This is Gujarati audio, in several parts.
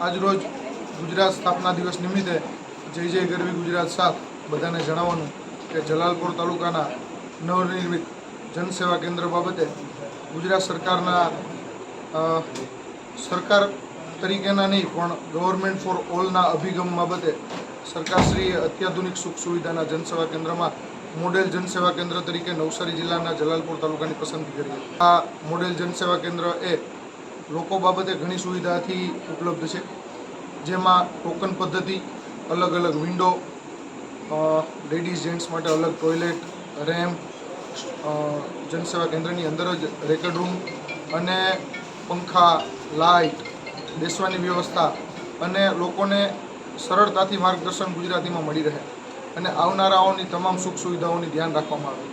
આજરોજ ગુજરાત સ્થાપના દિવસ નિમિત્તે જય જય ગરવી ગુજરાત સાથ બધાને જણાવવાનું કે જલાલપુર તાલુકાના નવનિર્મિત જનસેવા કેન્દ્ર બાબતે ગુજરાત સરકારના સરકાર તરીકેના નહીં, પણ ગવર્મેન્ટ ફોર ઓલના અભિગમ બાબતે સરકારશ્રીએ અત્યાધુનિક સુખ સુવિધાના જનસેવા કેન્દ્રમાં મોડેલ જનસેવા કેન્દ્ર તરીકે નવસારી જિલ્લાના જલાલપુર તાલુકાની પસંદગી કરી. આ મોડેલ જનસેવા કેન્દ્ર એ લોકો બાબતે ઘણી સુવિધાથી ઉપલબ્ધ છે. જેમાં ટોકન પદ્ધતિ, અલગ અલગ વિન્ડો લેડીઝ જેન્ટ્સ માટે અલગ ટોયલેટ રેમ્પ જનસેવા કેન્દ્રની અંદર જ રેકર્ડ રૂમ અને પંખા લાઇટ બેસવાની વ્યવસ્થા અને લોકોને સરળતાથી માર્ગદર્શન ગુજરાતીમાં મળી રહે અને આવનારાઓની તમામ સુખ સુવિધાઓની ધ્યાન રાખવામાં આવે.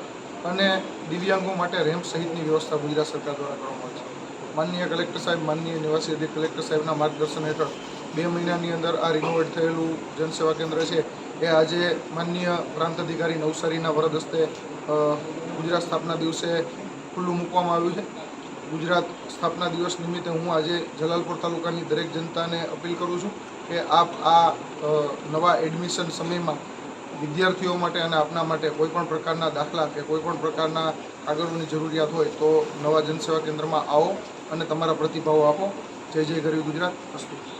અને દિવ્યાંગો માટે રેમ્પ સહિતની વ્યવસ્થા ગુજરાત સરકાર દ્વારા કરવામાં આવે છે. માનનીય કલેક્ટર સાહેબ, માનનીય નિવાસી અધિક કલેક્ટર સાહેબના માર્ગદર્શન હેઠળ બે મહિનાની અંદર આ રિનોવેટ થયેલું જનસેવા કેન્દ્ર છે. એ આજે માનનીય પ્રાંત અધિકારી નવસારીના વરદ હસ્તે ગુજરાત સ્થાપના દિવસે ખુલ્લું મૂકવામાં આવ્યું છે. ગુજરાત સ્થાપના દિવસ નિમિત્તે હું આજે જલાલપુર તાલુકાની દરેક જનતાને અપીલ કરું છું કે આપ આ નવા એડમિશન સમયમાં વિદ્યાર્થીઓ માટે અને આપના માટે કોઈપણ પ્રકારના દાખલા કે કોઈપણ પ્રકારના કાગળોની જરૂરિયાત હોય તો નવા જનસેવા કેન્દ્રમાં આવો. અને તમારા પ્રતિભાવો આપો. જય જય ગરીબ ગુજરાત. અસ્તુ.